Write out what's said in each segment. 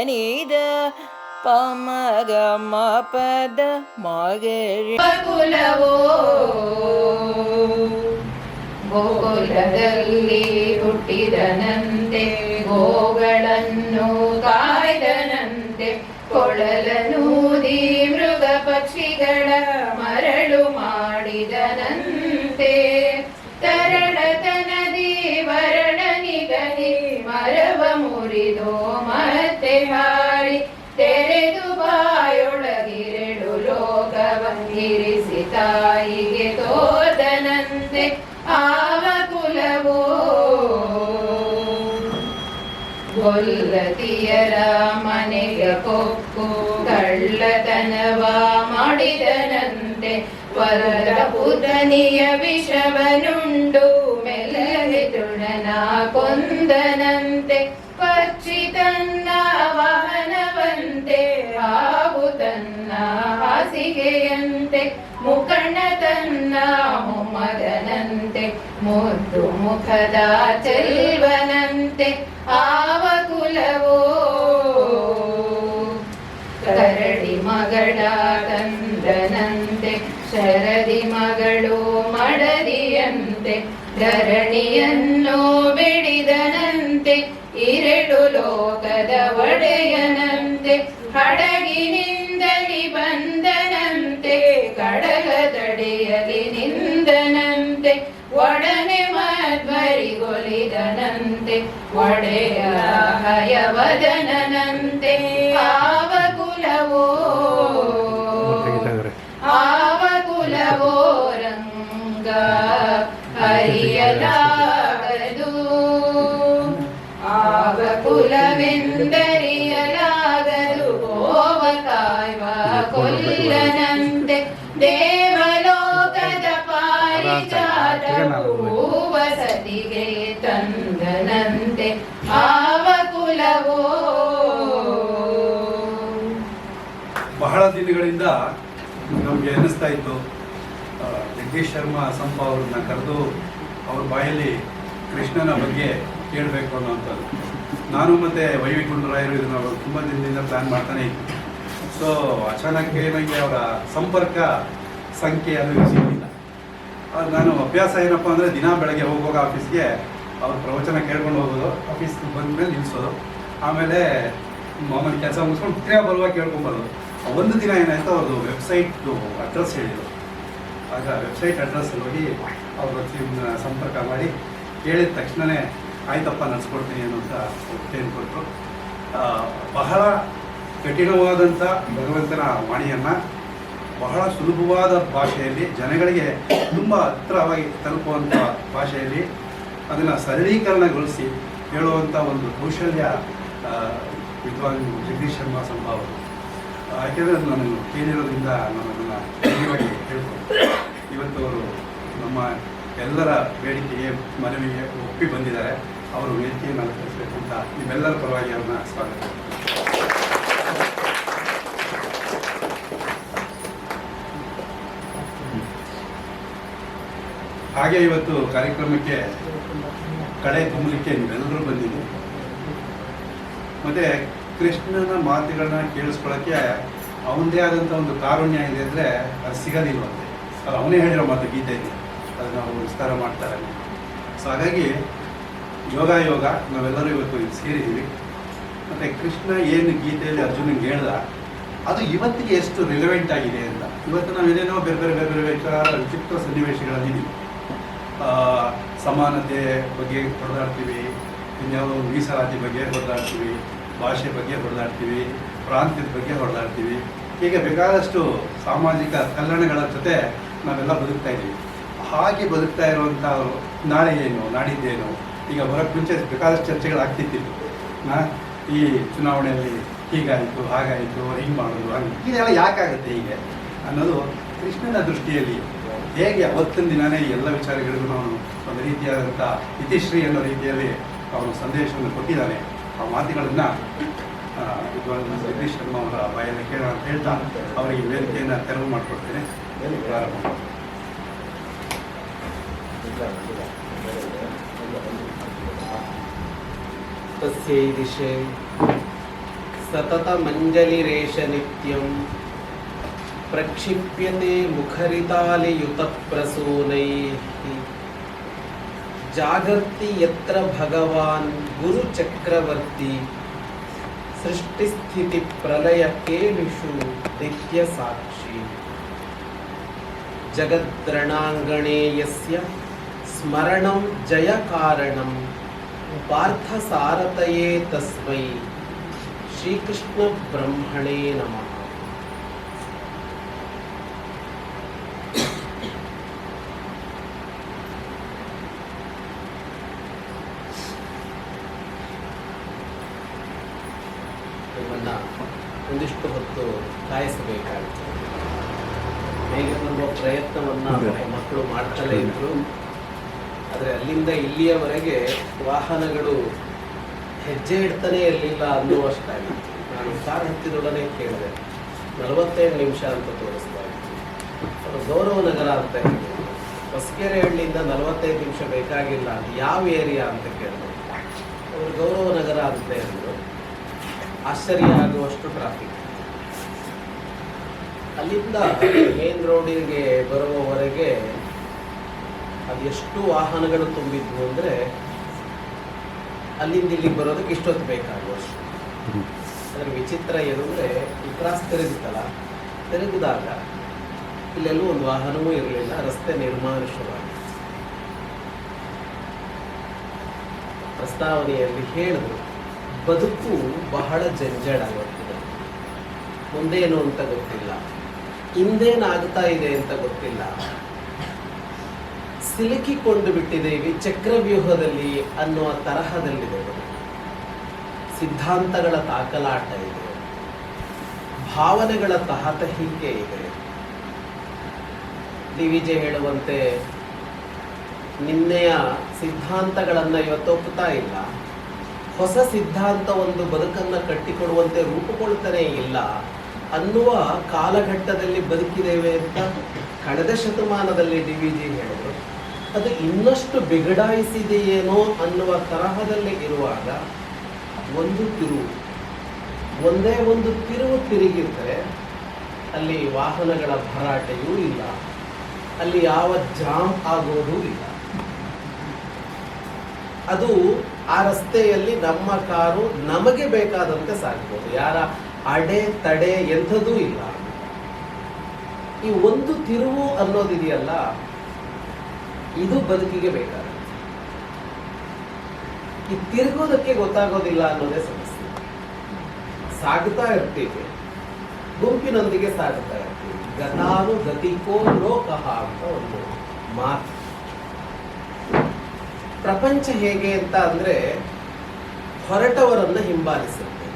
ನೀದ ಪಮಗ ಪದ ಮಗರಿ ಕುಲವೋ ಗೋಕುಲದಲ್ಲಿ ಹುಟ್ಟಿದನಂತೆ ಗೋಗಳನ್ನು ಕಾಯ್ದನಂತೆ ಕೊಳಲನೂದಿ ಮೃಗ ಮನೆಗೆ ಕೊಕ್ಕು, ಕಳ್ಳತನವ ಮಾಡಿದನಂತೆ. ವರದ ಪುತನಿಯ ವಿಷವನುಂಡು, ಮೆಲ್ಲನೆ ತೃಣನ ಕೊಂದನಂತೆ. ಪಕ್ಷಿ ತನ್ನ ವಾಹನವಂತೆ ಹಾವು ತನ್ನ ಹಾಸಿಗೆಯಂತೆ. ಮುಖಂಡ ತನ್ನ ಮೊಮ್ಮಗನಂತೆ, ಮುದ್ದು ಮುಖದ ಚೆಲ್ವನಂತೆ. ಆವ ಕುಲವೋ ಧರಣಿಯನ್ನು ಬಿಡಿದನಂತೆ ಇರೆಡು ಲೋಕದ ಒಡೆಯನಂತೆ ಹಡಗಿನಿಂದಲಿ ಬಂದನಂತೆ ಕಡಗದಡಿಯಲಿ ನಿಂದನಂತೆ ಒಡನೆ ಮಧ್ವರಿಗೊಲಿದನಂತೆ ಒಡೆಯ ಹಯವದನಂತೆ ದಿನಗಳಿಂದ ನಮಗೆ ಅನ್ನಿಸ್ತಾ ಇತ್ತು. ಜಗದೀಶ್ ಶರ್ಮಾ ಸಂಪ ಅವ್ರನ್ನ ಕರೆದು ಅವ್ರ ಬಾಯಲ್ಲಿ ಕೃಷ್ಣನ ಬಗ್ಗೆ ಕೇಳಬೇಕು ಅನ್ನೋವಂಥದ್ದು. ನಾನು ಮತ್ತು ವೈವಿ ಗುಂಡರಾಯರು ಇದನ್ನ ಅವರು ತುಂಬ ದಿನದಿಂದ ಪ್ಲ್ಯಾನ್ ಮಾಡ್ತಾನೆ ಇತ್ತು ಸೊ ಅಚಾನಕ್ ನನಗೆ ಅವರ ಸಂಪರ್ಕ ಸಂಖ್ಯೆ ಅದು ಸಿಗಲಿಲ್ಲ. ನಾನು ಅಭ್ಯಾಸ ಏನಪ್ಪ ಅಂದರೆ ದಿನ ಬೆಳಗ್ಗೆ ಹೋಗುವಾಗ ಆಫೀಸ್ಗೆ ಅವ್ರ ಪ್ರವಚನ ಕೇಳ್ಕೊಂಡು ಹೋಗೋದು, ಆಫೀಸ್ಗೆ ಬಂದಮೇಲೆ ನಿಲ್ಲಿಸೋದು ಆಮೇಲೆ ಮಾಮೂಲಿ ಕೆಲಸ ಮುಗಿಸ್ಕೊಂಡು ತಿರ್ಗಾ ಬರುವಾಗ ಕೇಳ್ಕೊಂಬರೋದು ಒಂದು ದಿನ ಏನಾಯ್ತು ಅವ್ರದ್ದು ವೆಬ್ಸೈಟ್ ಅಡ್ರೆಸ್ ಹೇಳಿದರು. ಆಗ ವೆಬ್ಸೈಟ್ ಅಡ್ರೆಸ್ ಹೋಗಿ ಅವ್ರ ಜೀವನ ಸಂಪರ್ಕ ಮಾಡಿ ಕೇಳಿದ ತಕ್ಷಣವೇ ಆಯ್ತಪ್ಪ, ನಡೆಸ್ಕೊಡ್ತೀನಿ ಅನ್ನೋಂಥ ಒಪ್ಪೇನು ಕೊಟ್ಟರು ಬಹಳ ಕಠಿಣವಾದಂಥ ಭಗವಂತನ ವಾಣಿಯನ್ನು ಬಹಳ ಸುಲಭವಾದ ಭಾಷೆಯಲ್ಲಿ, ಜನಗಳಿಗೆ ತುಂಬ ಹತ್ತಿರವಾಗಿ ತಲುಪುವಂಥ ಭಾಷೆಯಲ್ಲಿ ಅದನ್ನು ಸರಳೀಕರಣಗೊಳಿಸಿ ಹೇಳುವಂಥ ಒಂದು ಕೌಶಲ್ಯ ವಿದ್ವಾನ್ ಜಗದೀಶ್ ಶರ್ಮಾ ಸಂಭ ಅವರು ಯಾಕೆಂದರೆ ಅದು ನಾನು ಕೇಳಿರೋದ್ರಿಂದ ನಾನು ಅದನ್ನು ಧನ್ಯವಾಗಿ ಹೇಳ್ಬೋದು ಇವತ್ತು ಅವರು ನಮ್ಮ ಎಲ್ಲರ ಬೇಡಿಕೆಗೆ ಮನವಿಗೆ ಒಪ್ಪಿ ಬಂದಿದ್ದಾರೆ. ಅವರು ವೇದಿಕೆಯನ್ನು ಅಲಂಕರಿಸಬೇಕು ಅಂತ ನಿಮ್ಮೆಲ್ಲರ ಪರವಾಗಿ ಅವ್ರನ್ನ ಸ್ವಾಗತ ಹಾಗೆ ಇವತ್ತು ಕಾರ್ಯಕ್ರಮಕ್ಕೆ ಕಳೆ ತುಂಬಲಿಕ್ಕೆ ನೀವೆಲ್ಲರೂ ಬಂದಿದ್ದೀರಿ. ಮತ್ತೆ ಕೃಷ್ಣನ ಮಾತುಗಳನ್ನ ಕೇಳಿಸ್ಕೊಳ್ಳೋಕ್ಕೆ ಅವನದೇ ಆದಂಥ ಒಂದು ಕಾರುಣ್ಯ ಇದೆ ಅಂದರೆ ಅದು ಸಿಗೋದಿಲ್ವಂತೆ. ಅದು ಅವನೇ ಹೇಳಿರೋ ಮಾತು ಇದೆ. ಅದನ್ನ ಅವರು ವಿಸ್ತಾರ ಮಾಡ್ತಾರೆ ಸೊ ಹಾಗಾಗಿ ಯೋಗ ಯೋಗ, ನಾವೆಲ್ಲರೂ ಇವತ್ತು ಇಲ್ಲಿ ಸೇರಿದ್ದೀವಿ. ಮತ್ತು ಕೃಷ್ಣ ಏನು ಗೀತೆಯಲ್ಲಿ ಅರ್ಜುನಿಗೆ ಹೇಳ್ದ, ಅದು ಇವತ್ತಿಗೆ ಎಷ್ಟು ರಿಲೆವೆಂಟ್ ಆಗಿದೆ ಅಂತ. ಇವತ್ತು ನಾವು ಏನೇನೋ ಬೇರೆ ಬೇರೆ ಬೇರೆ ಬೇರೆ ವಿಚಾರ, ವಿಚಿತ್ರ ಸನ್ನಿವೇಶಗಳಲ್ಲಿ ಸಮಾನತೆ ಬಗ್ಗೆ ಹೊಡೆದಾಡ್ತೀವಿ ಇನ್ಯಾವುದೋ ಮೀಸಲಾತಿ ಬಗ್ಗೆ ಹೊಡೆದಾಡ್ತೀವಿ ಭಾಷೆ ಬಗ್ಗೆ ಹೊಡೆದಾಡ್ತೀವಿ ಪ್ರಾಂತ್ಯದ ಬಗ್ಗೆ ಹೊಡೆದಾಡ್ತೀವಿ ಹೀಗೆ ಬೇಕಾದಷ್ಟು ಸಾಮಾಜಿಕ ಕಲ್ಯಾಣಗಳ ಜೊತೆ ನಾವೆಲ್ಲ ಬದುಕ್ತಾ ಇದ್ದೀವಿ. ಹಾಗೆ ಬದುಕ್ತಾ ಇರುವಂಥ ನಾಳೆ ಏನು, ನಾಡಿದ್ದೇನು, ಈಗ ಬರೋಕ್ಕೆ ಮುಂಚೆ ಬೇಕಾದಷ್ಟು ಚರ್ಚೆಗಳಾಗ್ತಿತ್ತು ನಾ, ಈ ಚುನಾವಣೆಯಲ್ಲಿ ಹೀಗಾಯಿತು, ಹಾಗಾಯಿತು, ಹಿಂಗೆ ಮಾಡೋದು, ಹಂಗೆ ಇದೆಲ್ಲ ಯಾಕಾಗುತ್ತೆ ಹೀಗೆ ಅನ್ನೋದು ಕೃಷ್ಣನ ದೃಷ್ಟಿಯಲ್ಲಿ ಹೇಗೆ ಅವತ್ತಿನ ದಿನನೇ ಈ ಎಲ್ಲ ವಿಚಾರಗಳಿಗೂ ಅವನು ಒಂದು ರೀತಿಯಾದಂಥ ಇತಿಶ್ರೀ ಅನ್ನೋ ರೀತಿಯಲ್ಲಿ ಅವನು ಸಂದೇಶವನ್ನು ಕೊಟ್ಟಿದ್ದಾನೆ. ಆ ಮಾತುಗಳನ್ನು ವಿದ್ವಾನ್ ಜಗದೀಶ್ ಶರ್ಮಾ ಅವರ ಬಾಯಲ್ಲಿ ಕೇಳೋಣ ಅಂತ ಹೇಳ್ತಾ ಅವರಿಗೆ ವೇದಿಕೆಯನ್ನು ತೆರವು ಮಾಡಿಕೊಡ್ತೇನೆ ಪ್ರಾರಂಭ ಮಾಡಿ. तस्यै दिशे सततमञ्जलिरेष नित्यं प्रक्षिप्यते मुखरितालियुतप्रसूनैः जागर्ति यत्र भगवान् गुरु चक्रवर्ती सृष्टि स्थिति प्रलय के विषु दिव्य साक्षी जगद्रणांगणे यस्य जय कारण पार्थ सारतये तस्मै श्री ब्रह्मणे नमः। ಇಲ್ಲಿಯವರೆಗೆ ವಾಹನಗಳು ಹೆಜ್ಜೆ ಇಡ್ತಾನೆ ಇರಲಿಲ್ಲ ಅನ್ನುವಷ್ಟಾಗಿತ್ತು. ನಾನು ಕಾರ್ ಹತ್ತಿದೊಡನೆ ಕೇಳಿದೆ. ನಲವತ್ತೈದು ನಿಮಿಷ ಅಂತ ತೋರಿಸ್ತಾ ಇತ್ತು. ಗೌರವ ನಗರ ಅಂತ ಹೇಳಿದ್ರು. ಹೊಸಕೆರೆಹಳ್ಳಿಯಿಂದ ನಲವತ್ತೈದು ನಿಮಿಷ ಬೇಕಾಗಿಲ್ಲ. ಯಾವ ಏರಿಯಾ ಅಂತ ಕೇಳಿದೆ ಅವರು ಗೌರವ ನಗರ ಅಂತ ಹೇಳಿದ್ರು. ಆಶ್ಚರ್ಯ ಆಗುವಷ್ಟು ಟ್ರಾಫಿಕ್ ಅಲ್ಲಿಂದ ಮೇನ್ ರೋಡಿಗೆ ಬರುವವರೆಗೆ ಅದೆಷ್ಟು ವಾಹನಗಳು ತುಂಬಿದ್ವು ಅಂದರೆ ಅಲ್ಲಿಂದ ಇಲ್ಲಿಗೆ ಬರೋದಕ್ಕೆ ಇಷ್ಟೊತ್ತು ಬೇಕಾಗುವಷ್ಟು ಅದರ ವಿಚಿತ್ರ ಏನು ಅಂದರೆ ಈ ಕ್ರಾಸ್ ತೆರೆದಿತ್ತಲ್ಲ ತೆರೆದಿದಾಗ ಇಲ್ಲೆಲ್ಲೂ ಒಂದು ವಾಹನವೂ ಇರಲಿಲ್ಲ, ರಸ್ತೆ ನಿರ್ಮಾನುಷವಾಗಿ ಪ್ರಸ್ತಾವನೆಯಲ್ಲಿ ಹೇಳಿದ್ರು, ಬದುಕು ಬಹಳ ಜಂಜಡಗೊತ್ತಿದೆ ಮುಂದೇನು ಅಂತ ಗೊತ್ತಿಲ್ಲ ಹಿಂದೇನಾಗ್ತಾ ಇದೆ ಅಂತ ಗೊತ್ತಿಲ್ಲ. ಸಿಲುಕಿಕೊಂಡು ಬಿಟ್ಟಿದ್ದೇವೆ ಚಕ್ರವ್ಯೂಹದಲ್ಲಿ ಅನ್ನುವ ತರಹದಲ್ಲಿದೆ. ಸಿದ್ಧಾಂತಗಳ ತಾಕಲಾಟ ಇದೆ. ಭಾವನೆಗಳ ತಹತಹಿಕೆ ಇದೆ. ದಿವಿಜೆ ಹೇಳುವಂತೆ ನಿನ್ನೆಯ ಸಿದ್ಧಾಂತಗಳನ್ನು ಇವತ್ತು ಒಪ್ಪುತ್ತಾ ಇಲ್ಲ. ಹೊಸ ಸಿದ್ಧಾಂತ ಒಂದು ಬದುಕನ್ನು ಕಟ್ಟಿಕೊಡುವಂತೆ ರೂಪುಗೊಳ್ತಾನೆ ಇಲ್ಲ. ಅನ್ನುವ ಕಾಲಘಟ್ಟದಲ್ಲಿ ಬದುಕಿದ್ದೇವೆ ಅಂತ ಕಳೆದ ಶತಮಾನದಲ್ಲಿ ಡಿ ವಿ ಜಿ ಹೇಳಿದ್ರು. ಅದು ಇನ್ನಷ್ಟು ಬಿಗಡಾಯಿಸಿದೆಯೇನೋ ಅನ್ನುವ ತರಹದಲ್ಲಿ ಇರುವಾಗ ಒಂದು ತಿರುವು, ಒಂದೇ ಒಂದು ತಿರುವು ತಿರುಗಿದ್ರೆ ಅಲ್ಲಿ ವಾಹನಗಳ ಭರಾಟೆಯೂ ಇಲ್ಲ. ಅಲ್ಲಿ ಯಾವ ಜಾಮ್ ಆಗೋದೂ ಇಲ್ಲ. ಅದು ಆ ರಸ್ತೆಯಲ್ಲಿ ನಮ್ಮ ಕಾರು ನಮಗೆ ಬೇಕಾದಂತೆ ಸಾಗಬಹುದು ಯಾರ ಅಡೆ ತಡೆ ಎಂಥದೂ ಇಲ್ಲ. ಈ ಒಂದು ತಿರುವು ಅನ್ನೋದಿದೆಯಲ್ಲ ಇದು ಬದುಕಿಗೆ ಬೇಕಾದ. ಈ ತಿರುಗೋದಕ್ಕೆ ಗೊತ್ತಾಗೋದಿಲ್ಲ ಅನ್ನೋದೇ ಸಮಸ್ಯೆ. ಸಾಗುತ್ತಾ ಇರ್ತೀವಿ, ಗುಂಪಿನೊಂದಿಗೆ ಸಾಗುತ್ತಾ ಇರ್ತೀವಿ. ಗತಾನು ಗತಿಕೋ ಲೋಕಃ ಅಂತ ಒಂದು ಮಾತು. ಪ್ರಪಂಚ ಹೇಗೆ ಅಂತ ಅಂದ್ರೆ ಹೊರಟವರನ್ನ ಹಿಂಬಾಲಿಸುತ್ತೆ.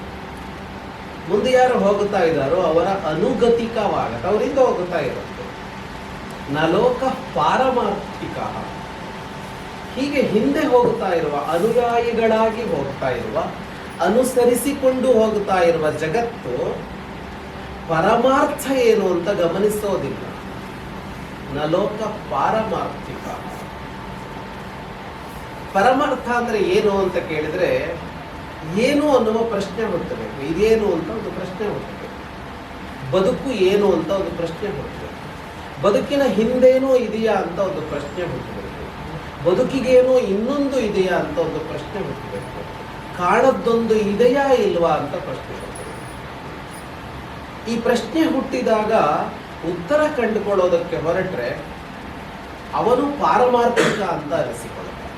ಮುಂದೆ ಯಾರು ಹೋಗುತ್ತಾ ಇದ್ದಾರೋ ಅವರ ಅನುಗತಿಕವಾಗ ಅವರಿಂದ ಹೋಗುತ್ತಾ ಇರುತ್ತೆ ನಲೋಕ ಪಾರಮಾರ್ಥಿಕ. ಹೀಗೆ ಹಿಂದೆ ಹೋಗ್ತಾ ಇರುವ ಅನುಯಾಯಿಗಳಾಗಿ ಹೋಗ್ತಾ ಇರುವ, ಅನುಸರಿಸಿಕೊಂಡು ಹೋಗ್ತಾ ಇರುವ ಜಗತ್ತು ಪರಮಾರ್ಥ ಏನು ಅಂತ ಗಮನಿಸೋದಿಲ್ಲ. ನಲೋಕ ಪಾರಮಾರ್ಥಿಕ. ಪರಮಾರ್ಥ ಅಂದ್ರೆ ಏನು ಅಂತ ಕೇಳಿದ್ರೆ ಏನು ಅನ್ನುವ ಪ್ರಶ್ನೆ ಹುಟ್ಟಬೇಕು. ಇದೇನು ಅಂತ ಒಂದು ಪ್ರಶ್ನೆ ಹುಟ್ಟಬೇಕು. ಬದುಕು ಏನು ಅಂತ ಒಂದು ಪ್ರಶ್ನೆ ಹುಟ್ಟಬೇಕು. ಬದುಕಿನ ಹಿಂದೇನೋ ಇದೆಯಾ ಅಂತ ಒಂದು ಪ್ರಶ್ನೆ ಹುಟ್ಟಬೇಕು ಬದುಕಿಗೇನೋ ಇನ್ನೊಂದು ಇದೆಯಾ ಅಂತ ಒಂದು ಪ್ರಶ್ನೆ ಹುಟ್ಟಬೇಕು ಕಾಣದ್ದೊಂದು ಇದೆಯಾ ಇಲ್ವಾ ಅಂತ ಪ್ರಶ್ನೆ ಈ ಪ್ರಶ್ನೆ ಹುಟ್ಟಿದಾಗ ಉತ್ತರ ಕಂಡುಕೊಳ್ಳೋದಕ್ಕೆ ಹೊರಟ್ರೆ ಅವನು ಪಾರಮಾರ್ಥಿಕ ಅಂತ ಅನಿಸಿಕೊಳ್ಳುತ್ತಾನೆ.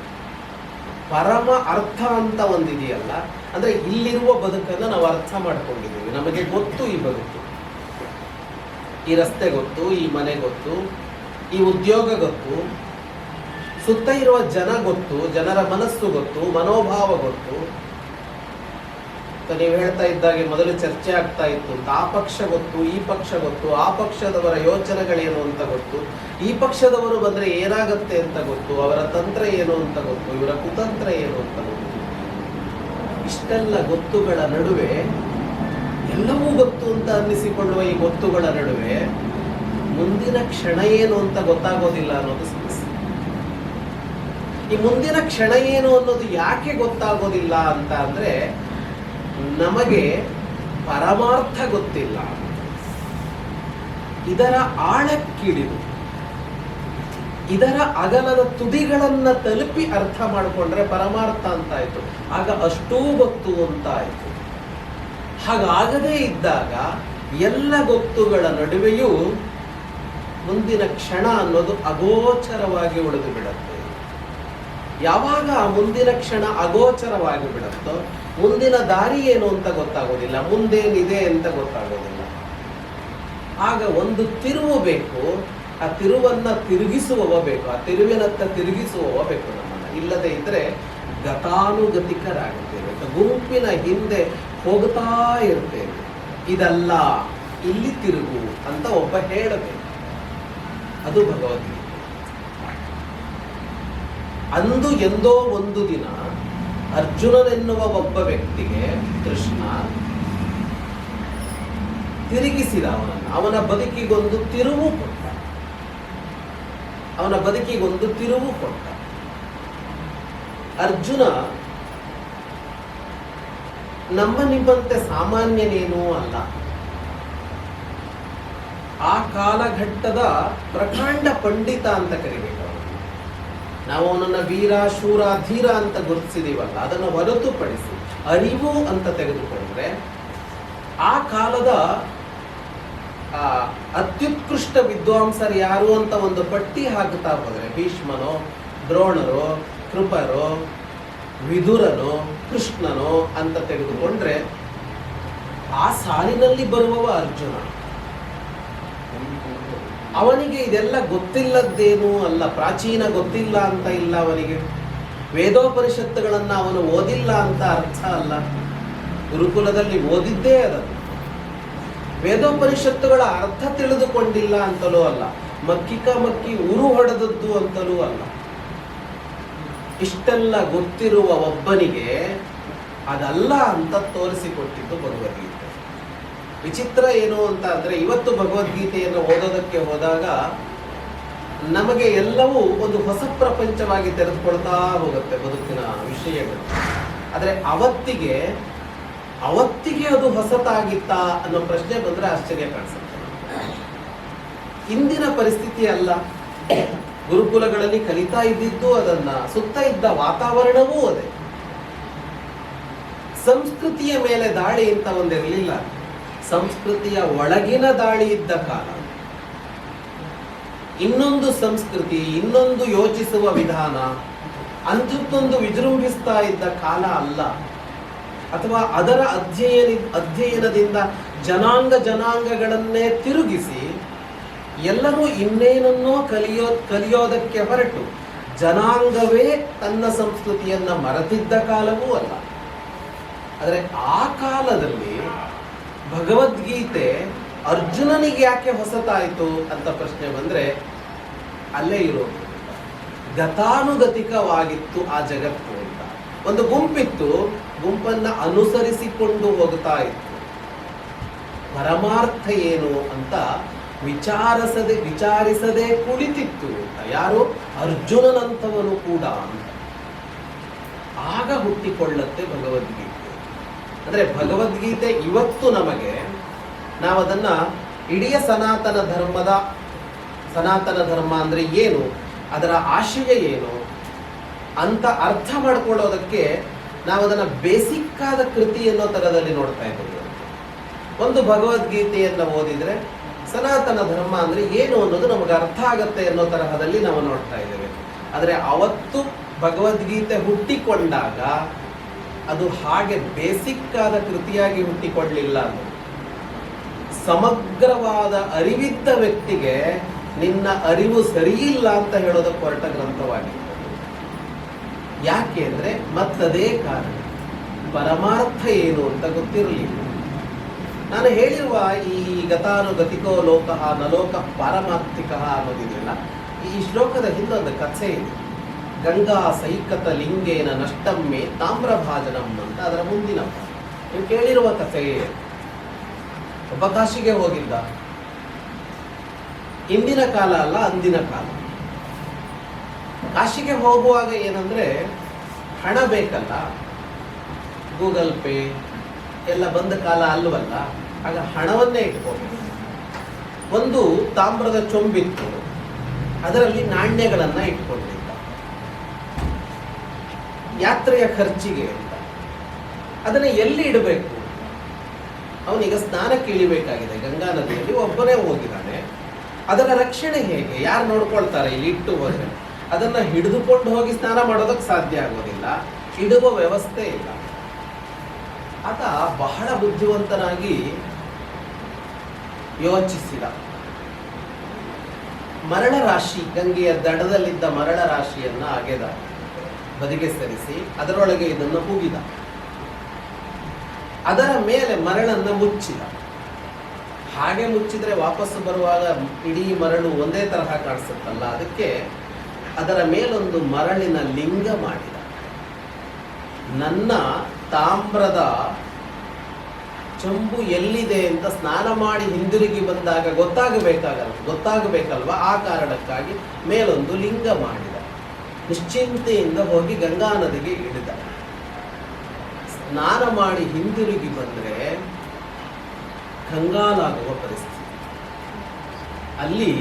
ಪರಮ ಅರ್ಥ ಅಂತ ಒಂದಿದೆಯಲ್ಲ, ಅಂದ್ರೆ ಇಲ್ಲಿರುವ ಬದುಕನ್ನು ನಾವು ಅರ್ಥ ಮಾಡ್ಕೊಂಡಿದ್ದೀವಿ. ನಮಗೆ ಗೊತ್ತು ಈ ಬದುಕು. ಈ ರಸ್ತೆ ಗೊತ್ತು, ಈ ಮನೆ ಗೊತ್ತು, ಈ ಉದ್ಯೋಗ ಗೊತ್ತು, ಸುತ್ತ ಇರುವ ಜನ ಗೊತ್ತು, ಜನರ ಮನಸ್ಸು ಗೊತ್ತು, ಮನೋಭಾವ ಗೊತ್ತು. ನೀವು ಹೇಳ್ತಾ ಇದ್ದಾಗೆ ಮೊದಲು ಚರ್ಚೆ ಆಗ್ತಾ ಇತ್ತು ಅಂತ. ಆ ಪಕ್ಷ ಗೊತ್ತು, ಈ ಪಕ್ಷ ಗೊತ್ತು, ಆ ಪಕ್ಷದವರ ಯೋಚನೆಗಳೇನು ಅಂತ ಗೊತ್ತು. ಈ ಪಕ್ಷದವರು ಬಂದ್ರೆ ಏನಾಗುತ್ತೆ ಅಂತ ಗೊತ್ತು, ಅವರ ತಂತ್ರ ಏನು ಅಂತ ಗೊತ್ತು, ಇವರ ಕುತಂತ್ರ ಏನು ಅಂತ ಗೊತ್ತು. ಇಷ್ಟೆಲ್ಲ ಗೊತ್ತುಗಳ ನಡುವೆ ಎಲ್ಲವೂ ಗೊತ್ತು ಅಂತ ಅನ್ನಿಸಿಕೊಳ್ಳುವ ಈ ಗೊತ್ತುಗಳ ನಡುವೆ ಮುಂದಿನ ಕ್ಷಣ ಏನು ಅಂತ ಗೊತ್ತಾಗೋದಿಲ್ಲ ಅನ್ನೋದು ಸಮಸ್ಯೆ. ಈ ಮುಂದಿನ ಕ್ಷಣ ಏನು ಅನ್ನೋದು ಯಾಕೆ ಗೊತ್ತಾಗೋದಿಲ್ಲ ಅಂತ ಅಂದ್ರೆ ನಮಗೆ ಪರಮಾರ್ಥ ಗೊತ್ತಿಲ್ಲ. ಇದರ ಆಳಕ್ಕಿಳಿದು ಇದರ ಅಗಲದ ತುದಿಗಳನ್ನ ತಲುಪಿ ಅರ್ಥ ಮಾಡಿಕೊಂಡ್ರೆ ಪರಮಾರ್ಥ ಅಂತಾಯ್ತು. ಆಗ ಅಷ್ಟೂ ಗೊತ್ತು ಅಂತ ಆಯ್ತು ಹಾಗಾಗದೇ ಇದ್ದಾಗ ಎಲ್ಲ ಗೊತ್ತುಗಳ ನಡುವೆಯೂ ಮುಂದಿನ ಕ್ಷಣ ಅನ್ನೋದು ಅಗೋಚರವಾಗಿ ಉಳಿದು ಬಿಡುತ್ತೆ. ಯಾವಾಗ ಆ ಮುಂದಿನ ಕ್ಷಣ ಅಗೋಚರವಾಗಿ ಬಿಡುತ್ತೋ, ಮುಂದಿನ ದಾರಿ ಏನು ಅಂತ ಗೊತ್ತಾಗೋದಿಲ್ಲ, ಮುಂದೇನಿದೆ ಅಂತ ಗೊತ್ತಾಗೋದಿಲ್ಲ. ಆಗ ಒಂದು ತಿರುವು ಬೇಕು, ಆ ತಿರುವನ್ನ ತಿರುಗಿಸುವವ ಬೇಕು, ಆ ತಿರುವಿನತ್ತ ತಿರುಗಿಸುವವ ಬೇಕು ನಮ್ಮನ್ನ. ಇಲ್ಲದೆ ಇದ್ರೆ ಗತಾನುಗತಿಕರಾಗುತ್ತೇವೆ ಗುಂಪಿನ ಹಿಂದೆ ಹೋಗ್ತಾ ಇರ್ತೇವೆ ಇದಲ್ಲ, ಇಲ್ಲಿ ತಿರುಗು ಅಂತ ಒಬ್ಬ ಹೇಳಬೇಕು. ಅದು ಭಗವದ್ಗೀತೆ. ಅಂದು ಎಂದೋ ಒಂದು ದಿನ ಅರ್ಜುನನೆನ್ನುವ ಒಬ್ಬ ವ್ಯಕ್ತಿಗೆ ಕೃಷ್ಣ ತಿರುಗಿಸಿದ ಅವನನ್ನು, ಅವನ ಬದುಕಿಗೊಂದು ತಿರುವು ಕೊಟ್ಟ. ಅವನ ಬದುಕಿಗೊಂದು ತಿರುವು ಕೊಟ್ಟ. ಅರ್ಜುನ ನಮ್ಮ ನಿಮ್ಮಂತೆ ಸಾಮಾನ್ಯನೇನು ಅಲ್ಲ ಆ ಕಾಲಘಟ್ಟದ ಪ್ರಕಾಂಡ ಪಂಡಿತ ಅಂತ ಕರಿಬೇಕು. ನಾವು ಅವನನ್ನ ವೀರ, ಶೂರ, ಧೀರ ಅಂತ ಗುರುತಿಸಿದೀವಲ್ಲ, ಅದನ್ನು ಹೊರತುಪಡಿಸಿ ಅರಿವು ಅಂತ ತೆಗೆದುಕೊಂಡ್ರೆ, ಆ ಕಾಲದ ಅತ್ಯುತ್ಕೃಷ್ಟ ವಿದ್ವಾಂಸರು ಯಾರು ಅಂತ ಒಂದು ಪಟ್ಟಿ ಹಾಕುತ್ತಾ ಹೋದರೆ, ಭೀಷ್ಮನೋ, ದ್ರೋಣರು, ಕೃಪರು, ವಿದುರನು ಕೃಷ್ಣನು ಅಂತ ತೆಗೆದುಕೊಂಡ್ರೆ ಆ ಸಾಲಿನಲ್ಲಿ ಬರುವವ ಅರ್ಜುನ. ಅವನಿಗೆ ಇದೆಲ್ಲ ಗೊತ್ತಿಲ್ಲದ್ದೇನೂ ಅಲ್ಲ, ಪ್ರಾಚೀನ ಗೊತ್ತಿಲ್ಲ ಅಂತ ಇಲ್ಲ ಅವನಿಗೆ. ವೇದೋಪನಿಷತ್ತುಗಳನ್ನು ಅವನು ಓದಿಲ್ಲ ಅಂತ ಅರ್ಥ ಅಲ್ಲ. ಗುರುಕುಲದಲ್ಲಿ ಓದಿದ್ದೇ ಅದನ್ನು. ವೇದೋಪನಿಷತ್ತುಗಳ ಅರ್ಥ ತಿಳಿದುಕೊಂಡಿಲ್ಲ ಅಂತಲೂ ಅಲ್ಲ. ಮಕ್ಕಿಕ ಮಕ್ಕಿ ಉರು ಹೊಡೆದದ್ದು ಅಂತಲೂ ಅಲ್ಲ. ಇಷ್ಟೆಲ್ಲ ಗೊತ್ತಿರುವ ಒಬ್ಬನಿಗೆ ಅದಲ್ಲ ಅಂತ ತೋರಿಸಿಕೊಟ್ಟಿದ್ದು ಭಗವದ್ಗೀತೆ. ವಿಚಿತ್ರ ಏನು ಅಂತ ಅಂದರೆ ಇವತ್ತು ಭಗವದ್ಗೀತೆಯನ್ನು ಓದೋದಕ್ಕೆ ಹೋದಾಗ ನಮಗೆ ಎಲ್ಲವೂ ಒಂದು ಹೊಸ ಪ್ರಪಂಚವಾಗಿ ತೆರೆದುಕೊಳ್ತಾ ಹೋಗುತ್ತೆ ಬದುಕಿನ ವಿಷಯಗಳು. ಆದರೆ ಅವತ್ತಿಗೆ ಅವತ್ತಿಗೆ ಅದು ಹೊಸತಾಗಿತ್ತಾ ಅನ್ನೋ ಪ್ರಶ್ನೆ ಬಂದರೆ ಆಶ್ಚರ್ಯ ಕಾಣಿಸುತ್ತೆ. ಇಂದಿನ ಪರಿಸ್ಥಿತಿ ಅಲ್ಲ. ಗುರುಕುಲಗಳಲ್ಲಿ ಕಲಿತಾ ಇದ್ದಿದ್ದು ಅದನ್ನ ಸುತ್ತ ಇದ್ದ ವಾತಾವರಣವೂ ಅದೇ. ಸಂಸ್ಕೃತಿಯ ಮೇಲೆ ದಾಳಿ ಅಂತ ಒಂದಿರಲಿಲ್ಲ. ಸಂಸ್ಕೃತಿಯ ಒಳಗಿನ ದಾಳಿ ಇದ್ದ ಕಾಲ. ಇನ್ನೊಂದು ಸಂಸ್ಕೃತಿ, ಇನ್ನೊಂದು ಯೋಚಿಸುವ ವಿಧಾನ, ಅಂಥದ್ದೊಂದು ವಿಜೃಂಭಿಸ್ತಾ ಇದ್ದ ಕಾಲ ಅಲ್ಲ. ಅಥವಾ ಅದರ ಅಧ್ಯಯನ, ಅಧ್ಯಯನದಿಂದ ಜನಾಂಗ ಜನಾಂಗಗಳನ್ನೇ ತಿರುಗಿಸಿ ಎಲ್ಲರೂ ಇನ್ನೇನನ್ನೋ ಕಲಿಯೋ ಕಲಿಯೋದಕ್ಕೆ ಹೊರಟು ಜನಾಂಗವೇ ತನ್ನ ಸಂಸ್ಕೃತಿಯನ್ನ ಮರೆತಿದ್ದ ಕಾಲವೂ ಅಲ್ಲ. ಆದರೆ ಆ ಕಾಲದಲ್ಲಿ ಭಗವದ್ಗೀತೆ ಅರ್ಜುನನಿಗೆ ಯಾಕೆ ಹೊಸತಾಯಿತು ಅಂತ ಪ್ರಶ್ನೆ ಬಂದರೆ ಅಲ್ಲೇ ಇರೋದು ಗತಾನುಗತಿಕವಾಗಿತ್ತು ಆ ಜಗತ್ತು ಅಂತ. ಒಂದು ಗುಂಪಿತ್ತು, ಗುಂಪನ್ನ ಅನುಸರಿಸಿಕೊಂಡು ಹೋಗ್ತಾ ಇತ್ತು. ಪರಮಾರ್ಥ ಏನು ಅಂತ ವಿಚಾರಿಸದೆ ವಿಚಾರಿಸದೆ ಕುಳಿತಿತ್ತು ಯಾರು? ಅರ್ಜುನನಂತವನು ಕೂಡ. ಅಂತ ಆಗ ಹುಟ್ಟಿಕೊಳ್ಳತ್ತೆ ಭಗವದ್ಗೀತೆ. ಅಂದ್ರೆ ಭಗವದ್ಗೀತೆ ಇವತ್ತು ನಮಗೆ ನಾವು ಅದನ್ನ ಇಡೀ ಸನಾತನ ಧರ್ಮದ, ಸನಾತನ ಧರ್ಮ ಅಂದ್ರೆ ಏನು, ಅದರ ಆಶಯ ಏನು ಅಂತ ಅರ್ಥ ಮಾಡ್ಕೊಳ್ಳೋದಕ್ಕೆ ನಾವು ಅದನ್ನ ಬೇಸಿಕ್ ಕೃತಿ ಅನ್ನೋ ತರದಲ್ಲಿ ನೋಡ್ತಾ ಇದ್ದೀವಿ. ಒಂದು ಭಗವದ್ಗೀತೆಯನ್ನು ಓದಿದ್ರೆ ಸನಾತನ ಧರ್ಮ ಅಂದ್ರೆ ಏನು ಅನ್ನೋದು ನಮಗೆ ಅರ್ಥ ಆಗತ್ತೆ ಅನ್ನೋ ತರಹದಲ್ಲಿ ನಾವು ನೋಡ್ತಾ ಇದ್ದೇವೆ. ಆದರೆ ಅವತ್ತು ಭಗವದ್ಗೀತೆ ಹುಟ್ಟಿಕೊಂಡಾಗ ಅದು ಹಾಗೆ ಬೇಸಿಕ್ ಆದ ಕೃತಿಯಾಗಿ ಹುಟ್ಟಿಕೊಳ್ಳಿಲ್ಲ ಅದು ಸಮಗ್ರವಾದ ಅರಿವಿದ್ದ ವ್ಯಕ್ತಿಗೆ ನಿನ್ನ ಅರಿವು ಸರಿಯಿಲ್ಲ ಅಂತ ಹೇಳೋದಕ್ಕೆ ಹೊರಟ ಗ್ರಂಥವಾಗಿತ್ತು. ಯಾಕೆ ಅಂದ್ರೆ ಮತ್ತದೇ ಕಾರಣ. ಪರಮಾರ್ಥ ಏನು ಅಂತ ಗೊತ್ತಿರಲಿಲ್ಲ. ನಾನು ಹೇಳಿರುವ ಈ ಗತಾನುಗತಿಕೋ ಲೋಕ ನಲೋಕ ಪಾರಮಾರ್ಥಿಕ ಅನ್ನೋದಿದೆಯಲ್ಲ, ಈ ಶ್ಲೋಕದ ಹಿಂದೊಂದು ಕಥೆ ಇದೆ. ಗಂಗಾ ಸೈಕತ ಲಿಂಗೇನ ನಷ್ಟಮ್ಮೆ ತಾಮ್ರಭಾಜನಂ ಅಂತ ಅದರ ಮುಂದಿನ. ನೀವು ಕೇಳಿರುವ ಕಥೆ ಒಬ್ಬ ಕಾಶಿಗೆ ಹೋಗಿದ್ದ. ಇಂದಿನ ಕಾಲ ಅಲ್ಲ, ಅಂದಿನ ಕಾಲ. ಕಾಶಿಗೆ ಹೋಗುವಾಗ ಏನಂದ್ರೆ, ಹಣ ಬೇಕಲ್ಲ, ಗೂಗಲ್ ಪೇ, ಎಲ್ಲ ಬಂದ ಕಾಲ ಅಲ್ವಲ್ಲ ಆಗ ಹಣವನ್ನೇ ಇಟ್ಕೋಬೇಕು ಒಂದು ತಾಮ್ರದ ಚೊಂಬಿತ್ತು. ಅದರಲ್ಲಿ ನಾಣ್ಯಗಳನ್ನು ಇಟ್ಕೊಂಡಿದ್ದ. ಯಾತ್ರೆಯ ಖರ್ಚಿಗೆ ಅಂತ. ಅದನ್ನ ಎಲ್ಲಿ ಇಡಬೇಕು? ಅವನೀಗ ಸ್ನಾನಕ್ಕೆ ಇಳಿಬೇಕಾಗಿದೆ. ಗಂಗಾ ನದಿಯಲ್ಲಿ ಒಬ್ಬನೇ ಹೋಗಿದ್ದಾನೆ. ಅದರ ರಕ್ಷಣೆ ಹೇಗೆ? ಯಾರು ನೋಡ್ಕೊಳ್ತಾರೆ? ಇಲ್ಲಿ ಇಟ್ಟು ಹೋದರೆ. ಅದನ್ನ ಹಿಡಿದುಕೊಂಡು ಹೋಗಿ ಸ್ನಾನ ಮಾಡೋದಕ್ಕೆ ಸಾಧ್ಯ ಆಗೋದಿಲ್ಲ. ಇಡುವ ವ್ಯವಸ್ಥೆ ಇಲ್ಲ. ಆತ ಬಹಳ ಬುದ್ಧಿವಂತನಾಗಿ ಯೋಚಿಸಿದ. ಮರಳ ರಾಶಿ ಗಂಗೆಯ ದಡದಲ್ಲಿದ್ದ ಮರಳ ರಾಶಿಯನ್ನ ಅಗೆದ. ಬದಿಗೆ ಸರಿಸಿ ಅದರೊಳಗೆ ಇದನ್ನು ಹೂಗಿದ ಅದರ ಮೇಲೆ ಮರಳನ್ನು ಮುಚ್ಚಿದ. ಹಾಗೆ ಮುಚ್ಚಿದ್ರೆ ವಾಪಸ್ಸು ಬರುವಾಗ ಇಡೀ ಮರಳು ಒಂದೇ ತರಹ ಕಾಣಿಸುತ್ತಲ್ಲ, ಅದಕ್ಕೆ ಅದರ ಮೇಲೊಂದು ಮರಳಿನ ಲಿಂಗ ಮಾಡಿದ. ನನ್ನ ತಾಮ್ರದ ಚಂಬು ಎಲ್ಲಿದೆ ಅಂತ ಸ್ನಾನ ಮಾಡಿ ಹಿಂದಿರುಗಿ ಬಂದಾಗ ಗೊತ್ತಾಗಬೇಕಾಗಲ್ಲ, ಗೊತ್ತಾಗಬೇಕಲ್ವಾ? ಆ ಕಾರಣಕ್ಕಾಗಿ ಮೇಲೊಂದು ಲಿಂಗ ಮಾಡಿದ. ನಿಶ್ಚಿಂತೆಯಿಂದ ಹೋಗಿ ಗಂಗಾ ನದಿಗೆ ಇಳಿದ. ಸ್ನಾನ ಮಾಡಿ ಹಿಂದಿರುಗಿ ಬಂದರೆ ಕಂಗಾಲಾಗುವ ಪರಿಸ್ಥಿತಿ. ಅಲ್ಲಿ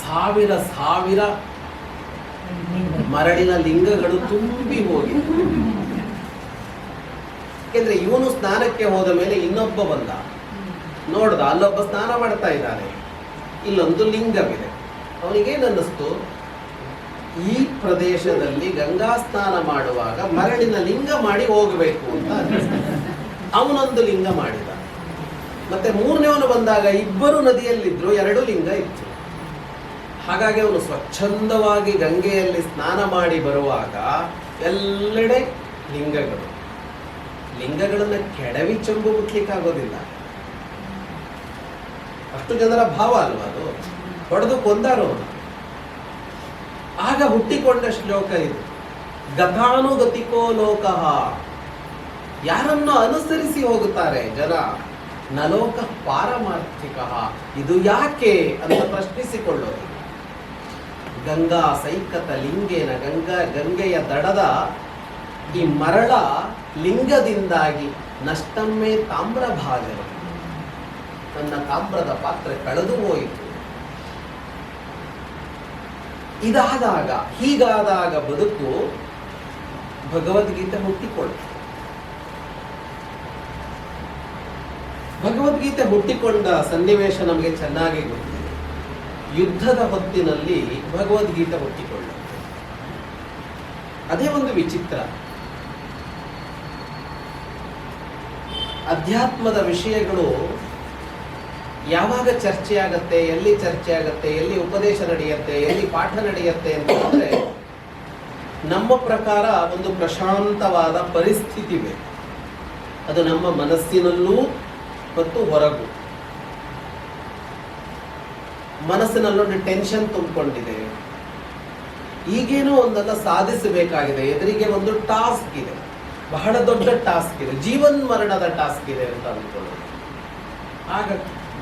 ಸಾವಿರ ಸಾವಿರ ಮರಳಿನ ಲಿಂಗಗಳು ತುಂಬಿ ಹೋಗಿದೆ ಯಾಕೆಂದ್ರೆ ಇವನು ಸ್ನಾನಕ್ಕೆ ಹೋದ ಮೇಲೆ ಇನ್ನೊಬ್ಬ ಬಂದ. ನೋಡ್ದ, ಅಲ್ಲೊಬ್ಬ ಸ್ನಾನ ಮಾಡ್ತಾ ಇದ್ದಾನೆ. ಇಲ್ಲೊಂದು ಲಿಂಗವಿದೆ. ಅವನಿಗೇನನ್ನಿಸ್ತು ಈ ಪ್ರದೇಶದಲ್ಲಿ ಗಂಗಾ ಸ್ನಾನ ಮಾಡುವಾಗ ಮರಳಿನ ಲಿಂಗ ಮಾಡಿ ಹೋಗಬೇಕು ಅಂತ. ಅವನೊಂದು ಲಿಂಗ ಮಾಡಿದ. ಮತ್ತೆ ಮೂರನೇವನು ಬಂದಾಗ ಇಬ್ಬರು ನದಿಯಲ್ಲಿದ್ರು, ಎರಡು ಲಿಂಗ ಇತ್ತು. ಹಾಗಾಗಿ ಅವನು ಸ್ವಚ್ಛಂದವಾಗಿ ಗಂಗೆಯಲ್ಲಿ ಸ್ನಾನ ಮಾಡಿ ಬರುವಾಗ ಎಲ್ಲೆಡೆ ಲಿಂಗಗಳು. ಲಿಂಗಗಳನ್ನ ಕೆಡವಿ ಚೆಂಬು ಮುಟ್ಲಿಕ್ಕಾಗೋದಿಲ್ಲ ಅಷ್ಟು ಜನರ ಭಾವ ಅಲ್ವಾ ಅದು? ಹೊಡೆದು ಕೊಂದಾರು ಆಗ ಹುಟ್ಟಿಕೊಂಡ ಶ್ಲೋಕ ಇದು. ಗತಾನುಗತಿಕೋ ಲೋಕಃ. ಯಾರನ್ನು ಅನುಸರಿಸಿ ಹೋಗುತ್ತಾರೆ ಜನ? ನಲೋಕ ಪಾರಮಾರ್ಥಿಕ. ಇದು ಯಾಕೆ ಅಂತ ಪ್ರಶ್ನಿಸಿಕೊಳ್ಳೋದು. ಗಂಗಾ ಸೈಕತ ಲಿಂಗೇನ ಗಂಗಾ ಗಂಗೆಯ ದಡದ ಈ ಮರಳ ಲಿಂಗದಿಂದಾಗಿ ನಷ್ಟಮ್ಮೆ ತಾಮ್ರ ಭಾಜನ ನನ್ನ ತಾಮ್ರದ ಪಾತ್ರೆ ಕಳೆದು ಹೋಯಿತು. ಇದಾದಾಗ, ಹೀಗಾದಾಗ ಬದುಕು ಭಗವದ್ಗೀತೆ ಹುಟ್ಟಿಕೊಳ್ಳುತ್ತೆ ಭಗವದ್ಗೀತೆ ಹುಟ್ಟಿಕೊಂಡ ಸನ್ನಿವೇಶ ನಮಗೆ ಚೆನ್ನಾಗಿ ಗೊತ್ತಿದೆ. ಯುದ್ಧದ ಹೊತ್ತಿನಲ್ಲಿ ಭಗವದ್ಗೀತೆ ಹುಟ್ಟಿಕೊಳ್ಳುತ್ತೆ ಅದೇ ಒಂದು ವಿಚಿತ್ರ ಅಧ್ಯಾತ್ಮದ ವಿಷಯಗಳು ಯಾವಾಗ ಚರ್ಚೆ ಆಗತ್ತೆ ಎಲ್ಲಿ ಚರ್ಚೆ ಆಗತ್ತೆ ಎಲ್ಲಿ ಉಪದೇಶ ನಡೆಯುತ್ತೆ, ಎಲ್ಲಿ ಪಾಠ ನಡೆಯುತ್ತೆ ಅಂತಂದ್ರೆ ನಮ್ಮ ಪ್ರಕಾರ ಒಂದು ಪ್ರಶಾಂತವಾದ ಪರಿಸ್ಥಿತಿ ಬೇಕು ಅದು ನಮ್ಮ ಮನಸ್ಸಿನಲ್ಲೂ ಮತ್ತು ಹೊರಗು. ಮನಸ್ಸಿನಲ್ಲೊಂದು ಟೆನ್ಷನ್ ತುಂಬಿಕೊಂಡಿದೆ. ಈಗೇನೋ ಒಂದನ್ನು ಸಾಧಿಸಬೇಕಾಗಿದೆ, ಎದುರಿಗೆ ಒಂದು ಟಾಸ್ಕ್ ಇದೆ. ಬಹಳ ದೊಡ್ಡ ಟಾಸ್ಕ್ ಇದೆ ಜೀವನ್ ಮರಣದ ಟಾಸ್ಕ್ ಇದೆ ಅಂತ ಅಂದ್ಕೊಳ್ಳೋದು. ಆಗ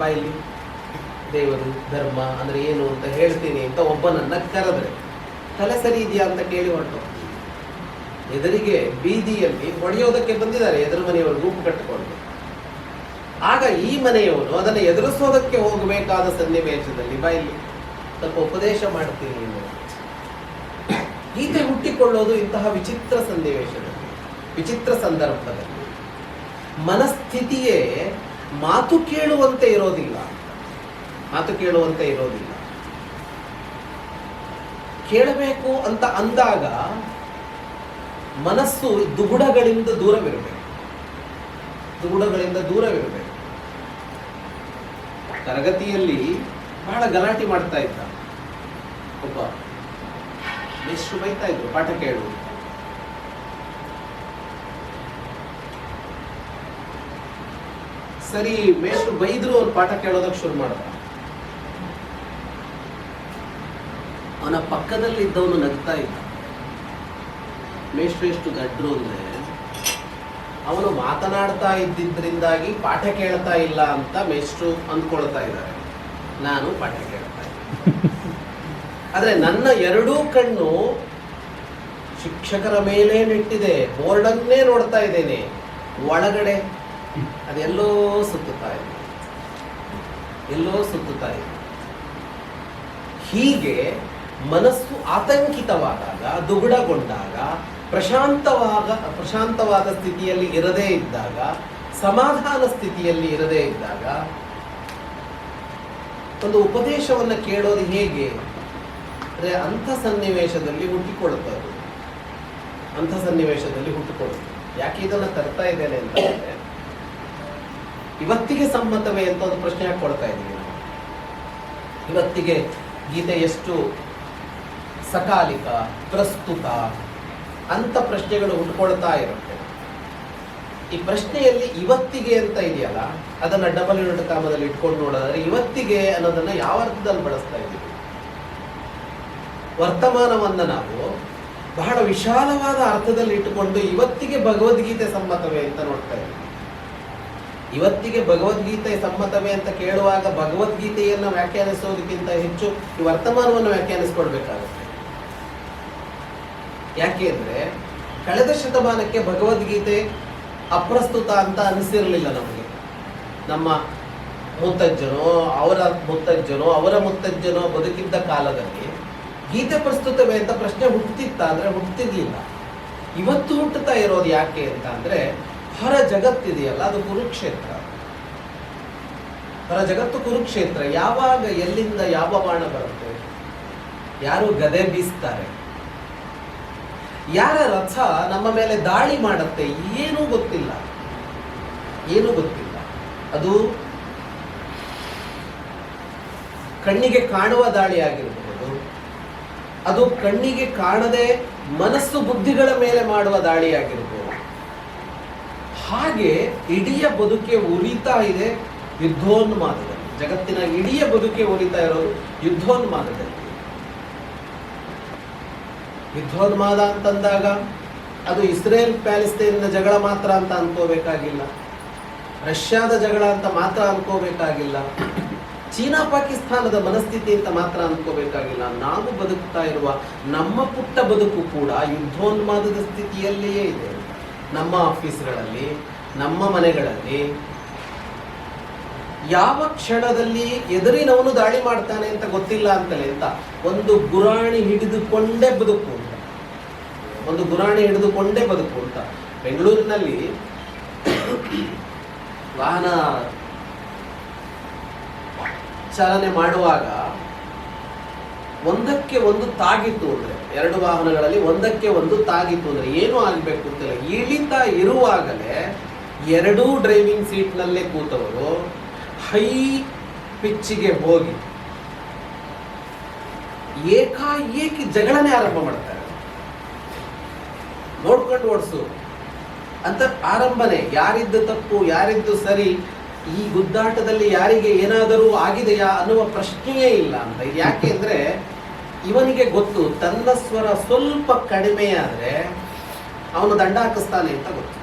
ಬಾಯಿಲಿ ದೇವರು, ಧರ್ಮ ಅಂದ್ರೆ ಏನು ಅಂತ ಹೇಳ್ತೀನಿ ಅಂತ ಒಬ್ಬನನ್ನ ಕರೆದ್ರೆ, ತಲೆ ಸರಿ ಇದೆಯಾ ಅಂತ ಕೇಳಿ ಹೊರಟು. ಎದುರಿಗೆ ಬೀದಿಯಲ್ಲಿ ಹೊಡೆಯೋದಕ್ಕೆ ಬಂದಿದ್ದಾರೆ, ಎದುರು ಮನೆಯವರು ಗುಂಪು ಕಟ್ಟಿಕೊಂಡು. ಆಗ ಈ ಮನೆಯವರು ಅದನ್ನು ಎದುರಿಸೋದಕ್ಕೆ ಹೋಗಬೇಕಾದ ಸನ್ನಿವೇಶದಲ್ಲಿ ಬಾಯಿಲಿ ಸ್ವಲ್ಪ ಉಪದೇಶ ಮಾಡ್ತೀನಿ ಗೀತೆ ಹುಟ್ಟಿಕೊಳ್ಳೋದು ಇಂತಹ ವಿಚಿತ್ರ ಸನ್ನಿವೇಶದಲ್ಲಿ. ವಿಚಿತ್ರ ಸಂದರ್ಭದಲ್ಲಿ. ಮನಸ್ಥಿತಿಯೇ ಮಾತು ಕೇಳುವಂತೆ ಇರೋದಿಲ್ಲ. ಮಾತು ಕೇಳುವಂತೆ ಇರೋದಿಲ್ಲ. ಕೇಳಬೇಕು ಅಂತ ಅಂದಾಗ ಮನಸ್ಸು ದುಗುಡಗಳಿಂದ ದೂರವಿರಬೇಕು. ದುಗುಡಗಳಿಂದ ದೂರವಿರಬೇಕು. ತರಗತಿಯಲ್ಲಿ ಬಹಳ ಗಲಾಟೆ ಮಾಡ್ತಾ ಇದ್ದ. ಒಬ್ಬ ಎಷ್ಟು ಬೈತಾ ಇದ್ರು, ಪಾಠ ಕೇಳು ಸರಿ ಮೇಷ್ಟ್ರು ಬೈದ್ರು ಅವ್ನು ಪಾಠ ಕೇಳೋದಕ್ಕೆ ಶುರು ಮಾಡ್ದ ಅವನ ಪಕ್ಕದಲ್ಲಿ ಇದ್ದವನು ನಗ್ತಾ ಇದ್ದ. ಮೇಷ್ಟ್ರು ಎಷ್ಟು ಅಂದ್ರೆ, ಅವನು ಮಾತನಾಡ್ತಾ ಇದ್ದಿದ್ದರಿಂದಾಗಿ ಪಾಠ ಕೇಳ್ತಾ ಇಲ್ಲ ಅಂತ ಮೇಷ್ಟ್ರು ಅಂದ್ಕೊಳ್ತಾ ಇದ್ದಾರೆ. ನಾನು ಪಾಠ ಕೇಳ್ತಾ ಆದ್ರೆ ನನ್ನ ಎರಡೂ ಕಣ್ಣು ಶಿಕ್ಷಕರ ಮೇಲೆ ನೆಟ್ಟಿದೆ. ಬೋರ್ಡನ್ನೇ ನೋಡ್ತಾ ಇದ್ದೇನೆ. ಒಳಗಡೆ ಅದೆಲ್ಲೋ ಸುತ್ತುತ್ತಾ ಇದೆ. ಎಲ್ಲೋ ಸುತ್ತುತ್ತಾ ಇದೆ. ಹೀಗೆ ಮನಸ್ಸು ಆತಂಕಿತವಾದಾಗ, ದುಗುಡಗೊಂಡಾಗ ಪ್ರಶಾಂತವಾದ ಪ್ರಶಾಂತವಾದ ಸ್ಥಿತಿಯಲ್ಲಿ ಇರದೇ ಇದ್ದಾಗ, ಸಮಾಧಾನ ಸ್ಥಿತಿಯಲ್ಲಿ ಇರದೇ ಇದ್ದಾಗ, ಒಂದು ಉಪದೇಶವನ್ನು ಕೇಳೋದು ಹೇಗೆ? ಅಂದರೆ ಅಂಥ ಸನ್ನಿವೇಶದಲ್ಲಿ ಹುಟ್ಟಿಕೊಳ್ಳುತ್ತೆ ಅದು ಅಂಥ ಸನ್ನಿವೇಶದಲ್ಲಿ ಹುಟ್ಟಿಕೊಳ್ಳುತ್ತೆ ಯಾಕೆ ಇದನ್ನು ತರ್ತಾ ಇದ್ದೇನೆ ಅಂತಂದ್ರೆ ಇವತ್ತಿಗೆ ಸಮ್ಮತವೇ ಅಂತ ಒಂದು ಪ್ರಶ್ನೆ ಕೊಡ್ತಾ ಇದ್ದೀವಿ ಇವತ್ತಿಗೆ ಗೀತೆ ಎಷ್ಟು ಸಕಾಲಿಕ, ಪ್ರಸ್ತುತ ಅಂತ ಪ್ರಶ್ನೆಗಳು ಉಟ್ಕೊಳ್ತಾ ಇರುತ್ತೆ. ಈ ಪ್ರಶ್ನೆಯಲ್ಲಿ ಇವತ್ತಿಗೆ ಅಂತ ಇದೆಯಲ್ಲ, ಅದನ್ನ ಡಬಲ್ ಯೂನಿಟ್ ಕಾಮದಲ್ಲಿ ಇಟ್ಕೊಂಡು ನೋಡೋದಾದ್ರೆ ಇವತ್ತಿಗೆ ಅನ್ನೋದನ್ನ ಯಾವ ಅರ್ಥದಲ್ಲಿ ಬಳಸ್ತಾ ಇದ್ದೀವಿ? ವರ್ತಮಾನವನ್ನ ನಾವು ಬಹಳ ವಿಶಾಲವಾದ ಅರ್ಥದಲ್ಲಿ ಇಟ್ಟುಕೊಂಡು ಇವತ್ತಿಗೆ ಭಗವದ್ಗೀತೆ ಸಮ್ಮತವೇ ಅಂತ ನೋಡ್ತಾ ಇದ್ದೀವಿ. ಇವತ್ತಿಗೆ ಭಗವದ್ಗೀತೆ ಸಮ್ಮತವೇ ಅಂತ ಕೇಳುವಾಗ ಭಗವದ್ಗೀತೆಯನ್ನು ವ್ಯಾಖ್ಯಾನಿಸೋದಕ್ಕಿಂತ ಹೆಚ್ಚು ಈ ವರ್ತಮಾನವನ್ನು ವ್ಯಾಖ್ಯಾನಿಸ್ಕೊಡ್ಬೇಕಾಗುತ್ತೆ. ಯಾಕೆ ಅಂದ್ರೆ ಕಳೆದ ಶತಮಾನಕ್ಕೆ ಭಗವದ್ಗೀತೆ ಅಪ್ರಸ್ತುತ ಅಂತ ಅನಿಸಿರಲಿಲ್ಲ ನಮಗೆ. ನಮ್ಮ ಮುತ್ತಜ್ಜನೋ, ಅವರ ಮುತ್ತಜ್ಜನೋ ಅವರ ಮುತ್ತಜ್ಜನೋ ಬದುಕಿದ್ದ ಕಾಲದಲ್ಲಿ ಗೀತೆ ಪ್ರಸ್ತುತವೇ ಅಂತ ಪ್ರಶ್ನೆ ಹುಟ್ಟುತ್ತಿತ್ತ ಅಂದ್ರೆ ಹುಟ್ಟುತ್ತಿರ್ಲಿಲ್ಲ ಇವತ್ತು ಹುಟ್ಟುತ್ತಾ ಇರೋದು ಯಾಕೆ ಅಂತ ಅಂದ್ರೆ ಹೊರ ಜಗತ್ತಿದೆಯಲ್ಲ ಅದು ಕುರುಕ್ಷೇತ್ರ. ಹೊರ ಜಗತ್ತು ಕುರುಕ್ಷೇತ್ರ. ಯಾವಾಗ, ಎಲ್ಲಿಂದ ಯಾವ ಬಾಣ ಬರುತ್ತೆ? ಯಾರು ಗದೆ ಬೀಸ್ತಾರೆ? ಯಾರ ರಥ ನಮ್ಮ ಮೇಲೆ ದಾಳಿ ಮಾಡುತ್ತೆ? ಏನೂ ಗೊತ್ತಿಲ್ಲ. ಏನೂ ಗೊತ್ತಿಲ್ಲ. ಅದು ಕಣ್ಣಿಗೆ ಕಾಣುವ ದಾಳಿ ಆಗಿರಬಹುದು ಅದು ಕಣ್ಣಿಗೆ ಕಾಣದೆ ಮನಸ್ಸು ಬುದ್ಧಿಗಳ ಮೇಲೆ ಮಾಡುವ ದಾಳಿ ಆಗಿರಬಹುದು ಹಾಗೆ ಇಡೀ ಬದುಕೆ ಉರಿತಾ ಇದೆ ಯುದ್ಧೋನ್ಮಾದದಲ್ಲಿ ಜಗತ್ತಿನ ಇಡೀ ಬದುಕೆ ಉರಿತಾ ಇರೋದು ಯುದ್ಧೋನ್ಮಾದದಲ್ಲಿ ಯುದ್ಧೋನ್ಮಾದ ಅಂತಂದಾಗ ಅದು ಇಸ್ರೇಲ್ ಪ್ಯಾಲಿಸ್ತೇನಿನ ಜಗಳ ಮಾತ್ರ ಅಂತ ಅನ್ಕೋಬೇಕಾಗಿಲ್ಲ. ರಷ್ಯಾದ ಜಗಳ ಅಂತ ಮಾತ್ರ ಅನ್ಕೋಬೇಕಾಗಿಲ್ಲ. ಚೀನಾ ಪಾಕಿಸ್ತಾನದ ಮನಸ್ಥಿತಿ ಅಂತ ಮಾತ್ರ ಅನ್ಕೋಬೇಕಾಗಿಲ್ಲ. ನಾವು ಬದುಕ್ತಾ ಇರುವ ನಮ್ಮ ಪುಟ್ಟ ಬದುಕು ಕೂಡ ಯುದ್ಧೋನ್ಮಾದದ ಸ್ಥಿತಿಯಲ್ಲಿಯೇ ಇದೆ. ನಮ್ಮ ಆಫೀಸ್ಗಳಲ್ಲಿ, ನಮ್ಮ ಮನೆಗಳಲ್ಲಿ ಯಾವ ಕ್ಷಣದಲ್ಲಿ ಎದುರಿನವನು ದಾಳಿ ಮಾಡ್ತಾನೆ ಅಂತ ಗೊತ್ತಿಲ್ಲ ಅಂತಲೇ ಅಂತ ಒಂದು ಗುರಾಣಿ ಹಿಡಿದುಕೊಂಡೇ ಬದುಕು ಅಂತ. ಒಂದು ಗುರಾಣಿ ಹಿಡಿದುಕೊಂಡೇ ಬದುಕು ಅಂತ. ಬೆಂಗಳೂರಿನಲ್ಲಿ ವಾಹನ ಚಾಲನೆ ಮಾಡುವಾಗ ಒಂದಕ್ಕೆ ಒಂದು ತಾಗಿತ್ತು ಅಂದ್ರೆ ಎರಡು ವಾಹನಗಳಲ್ಲಿ ಒಂದಕ್ಕೆ ಒಂದು ತಾಗಿತ್ತು ಅಂದರೆ ಏನು ಆಗಬೇಕು ಅಂತಿಲ್ಲ ಇಳಿತಾ ಇರುವಾಗಲೇ ಎರಡೂ ಡ್ರೈವಿಂಗ್ ಸೀಟ್ನಲ್ಲೇ ಕೂತವರು ಹೈ ಪಿಚ್ಚಿಗೆ ಹೋಗಿ ಏಕಾಏಕಿ ಜಗಳನೆ ಆರಂಭ ಮಾಡ್ತಾರೆ. ನೋಡ್ಕೊಂಡು ಓಡಿಸು. ಅಂತ ಆರಂಭನೆ ಯಾರಿದ್ದು ತಪ್ಪು, ಯಾರಿದ್ದು ಸರಿ, ಈ ಗುದ್ದಾಟದಲ್ಲಿ ಯಾರಿಗೆ ಏನಾದರೂ ಆಗಿದೆಯಾ ಅನ್ನುವ ಪ್ರಶ್ನೆಯೇ ಇಲ್ಲ ಅಂತ. ಇದು ಯಾಕೆ ಅಂದ್ರೆ ಇವನಿಗೆ ಗೊತ್ತು, ತನ್ನ ಸ್ವರ ಸ್ವಲ್ಪ ಕಡಿಮೆ ಆದ್ರೆ ಅವನು ದಂಡ ಹಾಕಿಸ್ತಾನೆ ಅಂತ ಗೊತ್ತು.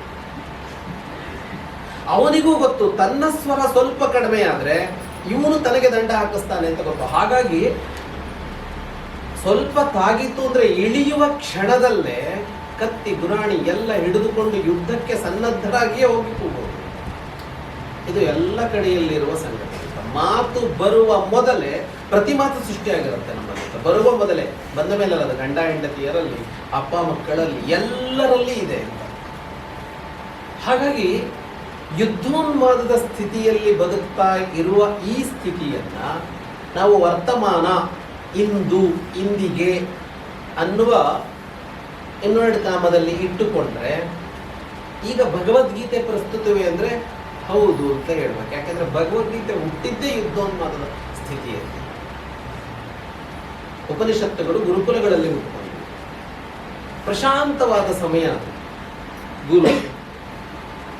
ಅವನಿಗೂ ಗೊತ್ತು, ತನ್ನ ಸ್ವರ ಸ್ವಲ್ಪ ಕಡಿಮೆ ಆದ್ರೆ ಇವನು ತನಗೆ ದಂಡ ಹಾಕಿಸ್ತಾನೆ ಅಂತ ಗೊತ್ತು. ಹಾಗಾಗಿ ಸ್ವಲ್ಪ ತಾಗಿತ್ತು ಅಂದ್ರೆ ಇಳಿಯುವ ಕ್ಷಣದಲ್ಲೇ ಕತ್ತಿ, ಗುರಾಣಿ ಎಲ್ಲ ಹಿಡಿದುಕೊಂಡು ಯುದ್ಧಕ್ಕೆ ಸನ್ನದ್ಧರಾಗಿಯೇ ಹೋಗಿ ಕೂಗೋದು ಇದು ಎಲ್ಲ ಕಡೆಯಲ್ಲಿರುವ ಸಂಗತಿ. ಮಾತು ಬರುವ ಮೊದಲೇ ಪ್ರತಿ ಮಾತು ಸೃಷ್ಟಿಯಾಗಿರುತ್ತೆ ನಮ್ಮಲ್ಲಿ ಬರುವ ಮೊದಲೇ ಬಂದ ಮೇಲೆ ಅದು ಗಂಡ ಹೆಂಡತಿಯರಲ್ಲಿ ಅಪ್ಪ, ಮಕ್ಕಳಲ್ಲಿ ಎಲ್ಲರಲ್ಲಿ ಇದೆ ಅಂತ. ಹಾಗಾಗಿ ಯುದ್ಧೋನ್ಮಾದದ ಸ್ಥಿತಿಯಲ್ಲಿ ಬದುಕ್ತಾ ಇರುವ ಈ ಸ್ಥಿತಿಯನ್ನ ನಾವು ವರ್ತಮಾನ, ಇಂದು, ಇಂದಿಗೆ ಅನ್ನುವ ಇನ್ನೊಂದು ಕಾಮದಲ್ಲಿ ಇಟ್ಟುಕೊಂಡ್ರೆ ಈಗ ಭಗವದ್ಗೀತೆ ಪ್ರಸ್ತುತವೇ ಅಂದ್ರೆ ಹೌದು ಅಂತ ಹೇಳ್ಬೇಕು. ಯಾಕಂದ್ರೆ ಭಗವದ್ಗೀತೆ ಹುಟ್ಟಿದ್ದೇ ಯುದ್ಧೋನ್ಮಾದದ ಸ್ಥಿತಿಯಲ್ಲಿ. ಉಪನಿಷತ್ತುಗಳು ಗುರುಕುಲಗಳಲ್ಲಿ ಹುಟ್ಟುಕೊಂಡಿವೆ ಪ್ರಶಾಂತವಾದ ಸಮಯ ಗುರು,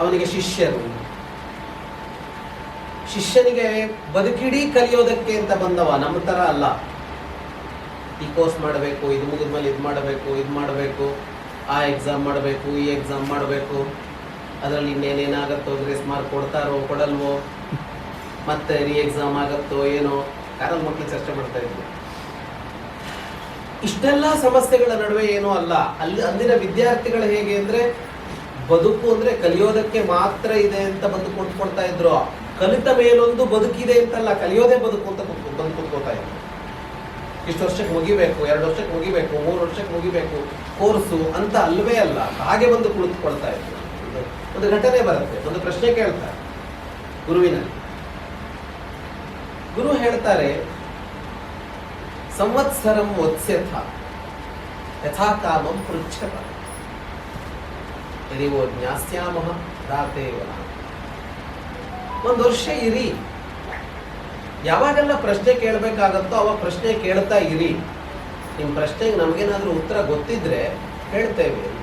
ಅವನಿಗೆ ಶಿಷ್ಯರು. ಶಿಷ್ಯನಿಗೆ ಬದುಕಿಡೀ ಕಲಿಯೋದಕ್ಕೆ ಅಂತ ಬಂದವ, ನಮ್ಮ ಥರ ಅಲ್ಲ. ಈ ಕೋರ್ಸ್ ಮಾಡಬೇಕು, ಇದು ಮುಗಿದ್ಮೇಲೆ ಇದು ಮಾಡಬೇಕು ಇದು ಮಾಡಬೇಕು, ಆ ಎಕ್ಸಾಮ್ ಮಾಡಬೇಕು, ಈ ಎಕ್ಸಾಮ್ ಮಾಡಬೇಕು. ಅದರಲ್ಲಿ ಇನ್ನೇನೇನಾಗತ್ತೋ ಗ್ರೇಸ್ ಮಾರ್ಕ್ ಕೊಡ್ತಾರೋ, ಕೊಡಲ್ವೋ, ಮತ್ತೆ ರೀ ಎಕ್ಸಾಮ್ ಆಗತ್ತೋ, ಏನೋ ಕಾರಲ್ಲಿ ಮಕ್ಕಳು ಚರ್ಚೆ ಮಾಡ್ತಾ ಇದ್ವಿ ಇಷ್ಟೆಲ್ಲ ಸಮಸ್ಯೆಗಳ ನಡುವೆ ಏನೂ ಅಲ್ಲ. ಅಲ್ಲಿ ಅಂದಿನ ವಿದ್ಯಾರ್ಥಿಗಳು ಹೇಗೆ ಅಂದ್ರೆ, ಬದುಕು ಅಂದ್ರೆ ಕಲಿಯೋದಕ್ಕೆ ಮಾತ್ರ ಇದೆ ಅಂತ ಬಂದು ಕುಂತ್ಕೊಳ್ತಾ ಇದ್ರು. ಕಲಿತ ಮೇಲೊಂದು ಬದುಕಿದೆ ಅಂತಲ್ಲ, ಕಲಿಯೋದೇ ಬದುಕು ಅಂತ ಬಂದು ಕೂತ್ಕೋತಾ ಇದ್ರು. ಇಷ್ಟು ವರ್ಷಕ್ಕೆ ಮುಗಿಬೇಕು, ಎರಡು ವರ್ಷಕ್ಕೆ ಮುಗಿಬೇಕು, ಮೂರು ವರ್ಷಕ್ಕೆ ಮುಗಿಬೇಕು, ಕೋರ್ಸು ಅಂತ ಅಲ್ವೇ ಅಲ್ಲ, ಹಾಗೆ ಬಂದು ಕುಳಿತುಕೊಳ್ತಾ ಇದ್ರು. ಒಂದು ಘಟನೆ ಬರುತ್ತೆ, ಒಂದು ಪ್ರಶ್ನೆ ಕೇಳ್ತಾರೆ ಗುರುವಿನಲ್ಲಿ. ಗುರು ಹೇಳ್ತಾರೆ ಸಂವತ್ಸರಂ ವತ್ಸ್ಯಥ. ಯಥಾ ಕಾಮಂ ಪೃಚ್ಛತ. ಯದಿವೋ ಜ್ಞಾಸ್ಯಾಮಃ ದಾತೇವ. ಒಂದು ವರ್ಷ ಇರಿ. ಯಾವಾಗೆಲ್ಲ ಪ್ರಶ್ನೆ ಕೇಳಬೇಕಾಗತ್ತೋ ಅವಾಗ ಪ್ರಶ್ನೆ ಕೇಳ್ತಾ ಇರಿ. ನಿಮ್ಮ ಪ್ರಶ್ನೆಗೆ ನಮಗೇನಾದರೂ ಉತ್ತರ ಗೊತ್ತಿದ್ರೆ ಹೇಳ್ತೇವೆ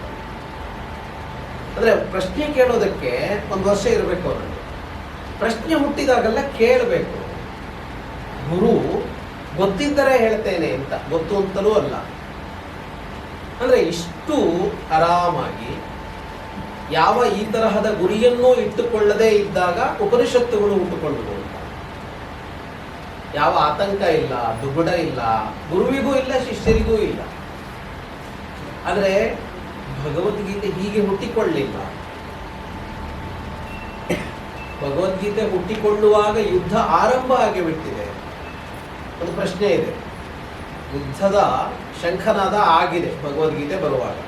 ಅಂದ್ರೆ ಪ್ರಶ್ನೆ ಕೇಳೋದಕ್ಕೆ ಒಂದು ವರ್ಷ ಇರಬೇಕು ಅವರಲ್ಲಿ ಪ್ರಶ್ನೆ ಹುಟ್ಟಿದಾಗೆಲ್ಲ ಕೇಳಬೇಕು. ಗುರು ಗೊತ್ತಿದ್ದರೆ ಹೇಳ್ತೇನೆ ಅಂತ. ಗೊತ್ತು ಅಂತಲೂ ಅಲ್ಲ. ಅಂದ್ರೆ ಇಷ್ಟು ಆರಾಮಾಗಿ ಯಾವ ಈ ತರಹದ ಗುರಿಯನ್ನೂ ಇಟ್ಟುಕೊಳ್ಳದೆ ಇದ್ದಾಗ ಉಪನಿಷತ್ತುಗಳು ಅಂತ ಯಾವ ಆತಂಕ ಇಲ್ಲ ದುಗುಡ ಇಲ್ಲ, ಗುರುವಿಗೂ ಇಲ್ಲ, ಶಿಷ್ಯರಿಗೂ ಇಲ್ಲ. ಆದರೆ ಭಗವದ್ಗೀತೆ ಹೀಗೆ ಹುಟ್ಟಿಕೊಳ್ಳಿಲ್ಲ. ಭಗವದ್ಗೀತೆ ಹುಟ್ಟಿಕೊಳ್ಳುವಾಗ ಯುದ್ಧ ಆರಂಭ ಆಗಿಬಿಟ್ಟಿದೆ. ಒಂದು ಪ್ರಶ್ನೆ ಇದೆ. ಯುದ್ಧದ ಶಂಖನಾದ ಆಗಿದೆ, ಭಗವದ್ಗೀತೆ ಬರುವಾಗ.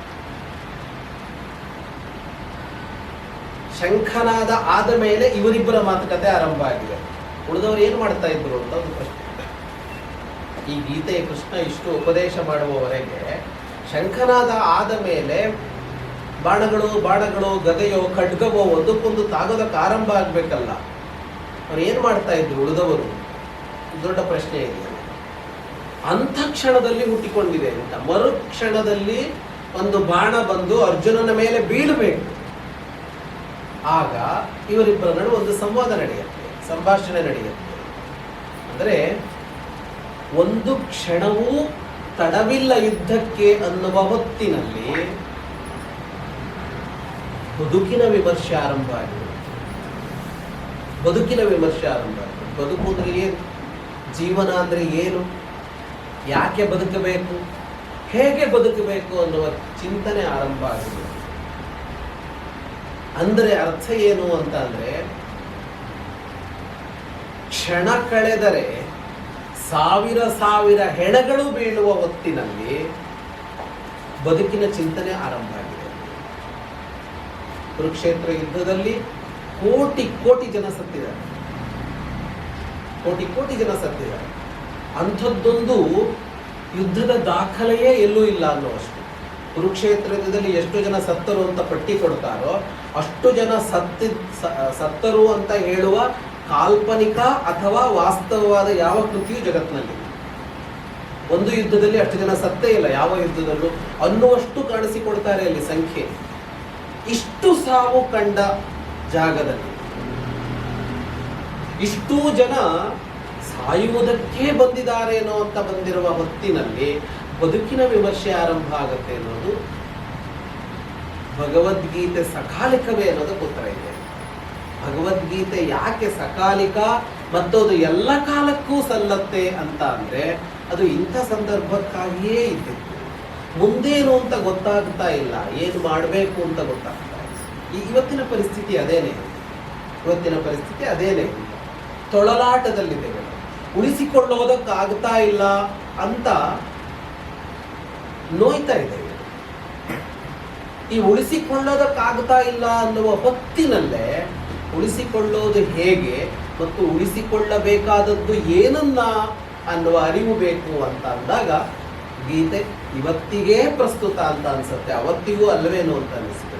ಶಂಖನಾದ ಆದ ಮೇಲೆ ಇವರಿಬ್ಬರ ಮಾತುಕತೆ ಆರಂಭ ಆಗಿದೆ. ಉಳಿದವರು ಏನು ಮಾಡ್ತಾ ಇದ್ರು ಅಂತ ಒಂದು ಪ್ರಶ್ನೆ ಈ ಗೀತೆ ಕೃಷ್ಣ ಇಷ್ಟು ಉಪದೇಶ ಮಾಡುವವರೆಗೆ ಶಂಖನಾದ ಆದ ಮೇಲೆ ಬಾಣಗಳು ಬಾಣಗಳು, ಗದೆಯೋ, ಖಡ್ಗವೋ ಒಂದಕ್ಕೊಂದು ತಾಗೋದಕ್ಕೆ ಆರಂಭ ಆಗ್ಬೇಕಲ್ಲ. ಅವ್ರು ಏನು ಮಾಡ್ತಾ ಇದ್ರು ಉಳಿದವರು? ದೊಡ್ಡ ಪ್ರಶ್ನೆ ಇದೆ. ಅಂಥ ಕ್ಷಣದಲ್ಲಿ ಹುಟ್ಟಿಕೊಂಡಿದೆ ಅಂತ. ಮರುಕ್ಷಣದಲ್ಲಿ ಒಂದು ಬಾಣ ಬಂದು ಅರ್ಜುನನ ಮೇಲೆ ಬೀಳಬೇಕು. ಆಗ ಇವರಿಬ್ಬರ ನಡುವೆ ಒಂದು ಸಂವಾದ ನಡೆಯುತ್ತೆ, ಸಂಭಾಷಣೆ ನಡೆಯುತ್ತೆ. ಅಂದರೆ ಒಂದು ಕ್ಷಣವೂ ತಡವಿಲ್ಲ ಯುದ್ಧಕ್ಕೆ ಅನ್ನುವ ಹೊತ್ತಿನಲ್ಲಿ ಬದುಕಿನ ವಿಮರ್ಶೆ ಆರಂಭ ಆಗಿದೆ. ಬದುಕಿನ ವಿಮರ್ಶೆ ಆರಂಭ ಆಗಿದೆ. ಬದುಕು ಅಂದ್ರೆ ಏನು? ಜೀವನ ಅಂದ್ರೆ ಏನು? ಯಾಕೆ ಬದುಕಬೇಕು? ಹೇಗೆ ಬದುಕಬೇಕು ಅನ್ನುವ ಚಿಂತನೆ ಆರಂಭ ಆಗಿದೆ. ಅಂದರೆ ಅರ್ಥ ಏನು ಅಂತ ಅಂದರೆ, ಕ್ಷಣ ಕಳೆದರೆ ಸಾವಿರ ಸಾವಿರ ಹೆಣಗಳು ಬೀಳುವ ಹೊತ್ತಿನಲ್ಲಿ ಬದುಕಿನ ಚಿಂತನೆ ಆರಂಭ ಆಗಿದೆ. ಕುರುಕ್ಷೇತ್ರ ಯುದ್ಧದಲ್ಲಿ ಕೋಟಿ ಕೋಟಿ ಜನ ಸತ್ತಿದ್ದಾರೆ ಕೋಟಿ ಕೋಟಿ ಜನ ಸತ್ತಿದ್ದಾರೆ ಅಂಥದ್ದೊಂದು ಯುದ್ಧದ ದಾಖಲೆಯೇ ಎಲ್ಲೂ ಇಲ್ಲ ಅನ್ನುವಷ್ಟು. ಕುರುಕ್ಷೇತ್ರದಲ್ಲಿ ಎಷ್ಟು ಜನ ಸತ್ತರು ಅಂತ ಪಟ್ಟಿ ಕೊಡ್ತಾರೋ, ಅಷ್ಟು ಜನ ಸತ್ತ ಸತ್ತರು ಅಂತ ಹೇಳುವ ಕಾಲ್ಪನಿಕ ಅಥವಾ ವಾಸ್ತವವಾದ ಯಾವ ಕೃತಿಯು ಜಗತ್ತಿನಲ್ಲಿ ಒಂದು ಯುದ್ಧದಲ್ಲಿ ಅಷ್ಟು ಜನ ಸತ್ತೇ ಇಲ್ಲ, ಯಾವ ಯುದ್ಧದಲ್ಲೂ ಅನ್ನುವಷ್ಟು ಕಾಣಿಸಿಕೊಡ್ತಾರೆ ಅಲ್ಲಿ ಸಂಖ್ಯೆ. ಇಷ್ಟು ಸಾವು ಕಂಡ ಜಾಗದಲ್ಲಿ. ಇಷ್ಟೂ ಜನ ಸಾಯುವುದಕ್ಕೆ ಬಂದಿದ್ದಾರೇನೋ ಅಂತ ಬಂದಿರುವ ಹೊತ್ತಿನಲ್ಲಿ ಬದುಕಿನ ವಿಮರ್ಶೆ ಆರಂಭ ಆಗುತ್ತೆ ಅನ್ನೋದು ಭಗವದ್ಗೀತೆ ಸಕಾಲಿಕವೇ ಅನ್ನೋದಕ್ಕೆ ಉತ್ತರ ಇದೆ. ಭಗವದ್ಗೀತೆ ಯಾಕೆ ಸಕಾಲಿಕ ಮತ್ತು ಅದು ಎಲ್ಲ ಕಾಲಕ್ಕೂ ಸಲ್ಲತ್ತೆ ಅಂತ ಅಂದರೆ ಅದು ಇಂಥ ಸಂದರ್ಭಕ್ಕಾಗಿಯೇ ಇದ್ದಿತ್ತು. ಮುಂದೇನು ಅಂತ ಗೊತ್ತಾಗ್ತಾ ಇಲ್ಲ. ಏನು ಮಾಡಬೇಕು ಅಂತ ಗೊತ್ತಾಗ್ತಾ ಇಲ್ಲ. ಇವತ್ತಿನ ಪರಿಸ್ಥಿತಿ ಅದೇನೇ? ಇವತ್ತಿನ ಪರಿಸ್ಥಿತಿ ಅದೇನೇ? ತೊಳಲಾಟದಲ್ಲಿದ್ದೇವೆ. ನಾವು. ಉಳಿಸಿಕೊಳ್ಳೋದಕ್ಕಾಗ್ತಾ ಇಲ್ಲ ಅಂತ ನೋಯ್ತಾ ಇದೆ. ಈ ಉಳಿಸಿಕೊಳ್ಳೋದಕ್ಕಾಗ್ತಾ ಇಲ್ಲ ಅನ್ನುವ ಹೊತ್ತಿನಲ್ಲೇ ಉಳಿಸಿಕೊಳ್ಳೋದು ಹೇಗೆ ಮತ್ತು ಉಳಿಸಿಕೊಳ್ಳಬೇಕಾದದ್ದು ಏನನ್ನ ಅನ್ನುವ ಅರಿವು ಬೇಕು ಅಂತ ಅಂದಾಗ ಗೀತೆ ಇವತ್ತಿಗೇ ಪ್ರಸ್ತುತ ಅಂತ ಅನ್ಸುತ್ತೆ. ಅವತ್ತಿಗೂ ಅಲ್ಲವೇನು ಅಂತ ಅನಿಸ್ತದೆ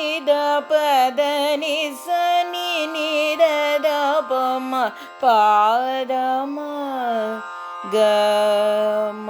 ಸಾ ಸ ನಿ ದ ಪ ದ ನಿ ಸ ನಿ ನಿ ದ ದ ಪ ಮ ಪ ದ ಮ ಗ ಮ ಪ ದ ನಿ ಸ ನಿ ದ ಪ ಮ